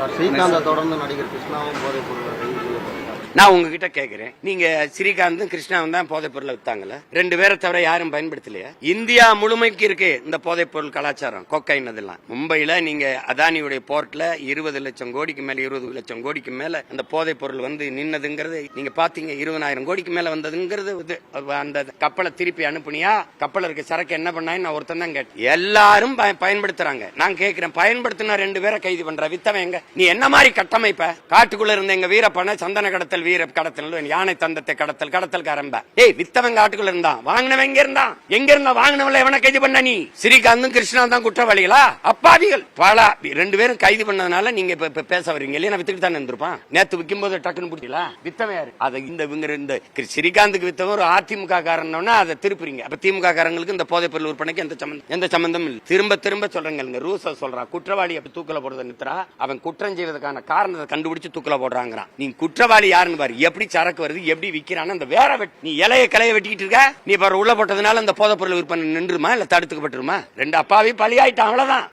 Sir Srikanth தொடர்ந்து நடிகர் கிருஷ்ணாவும் போதைப் பொருள் நான் உங்ககிட்ட கேக்குறேன். நீங்க ஸ்ரீகாந்தும் கிருஷ்ணாவும் தான் போதைப் பொருளை வித்தாங்கல்ல? ரெண்டு பேரை தவிர யாரும் பயன்படுத்தலையா? இந்தியா முழுமைக்கு இருக்கு இந்த போதைப் பொருள் கலாச்சாரம் கொக்கைன் அதெல்லாம். மும்பையில நீங்க அதானியுடைய போர்ட்ல இருபது லட்சம் கோடிக்கு மேல இருபது லட்சம் கோடிக்கு மேல அந்த போதைப் பொருள் வந்து நின்னதுங்கிறது நீங்க பாத்தீங்க இருபதாயிரம் கோடிக்கு மேல வந்ததுங்கிறது இது. அந்த கப்பலை திருப்பி அனுப்புனியா? கப்பல் இருக்க சரக்கு என்ன பண்ணாங்க நான் ஒருத்தன் தான் கேட்டேன். எல்லாரும் பயன்படுத்துறாங்க. நான் கேக்குறேன் பயன்படுத்தின ரெண்டு பேரை கைது பண்ற. வித்தவன் எங்க? நீ என்ன மாதிரி கட்டமைப்ப? காட்டுக்குள்ள இருந்த எங்க வீரப்பன சந்தன கடத்தல் கடத்தல் வீர கடத்தல் யானை தந்தத்தை கடத்தல் கடத்தல் கரம்ப ஏய் வித்தவன் காட்டுக்குள்ள இருந்தான். வாங்கினவன் எங்க இருந்தான்? எங்க இருந்தா வாங்கினவள எவனை கைது பண்ண நீ? ஸ்ரீகாந்தும் கிருஷ்ணா தான் குற்றவாளிகளா? அப்பாவிகள். பல ரெண்டு பேரும் கைது பண்ணதுனால நீங்க இப்ப பேச வரீங்க. இல்லையா நான் வித்துட்டு தானே இருந்திருப்பான். நேத்து விற்கும் போது டக்குன்னு பிடிக்கல? வித்தவன் யாரு? அதை இந்த இவங்க இந்த ஸ்ரீகாந்துக்கு வித்தவன் ஒரு அதிமுக காரன்னா அதை திருப்புறீங்க. அப்ப திமுக காரங்களுக்கு இந்த போதைப் பொருள் விற்பனைக்கு எந்த சம்பந்தம் எந்த சம்பந்தம் இல்லை. திரும்ப திரும்ப சொல்றேங்க ரூச சொல்றா. குற்றவாளி அப்படி தூக்கல போடுறத நிறுத்துறா. அவன் குற்றம் செய்வதற்கான காரணத்தை கண்டுபிடிச்சு தூக்கல போடுறாங்கிறான். நீ குற்றவாளி யாரு யாருன்னு பாரு எப்படி சரக்கு வருது எப்படி விக்கிறான்னு அந்த வேற நீ இலைய கிளைய வெட்டிக்கிட்டு இருக்க நீ பாரு உள்ள போட்டதுனால அந்த போதைப் பொருள் விற்பனை நின்றுமா இல்ல தடுத்துக்கப்பட்டுருமா? ரெண்டு அப்பாவே பலியாயிட்டான் அவ்வளவுதான்.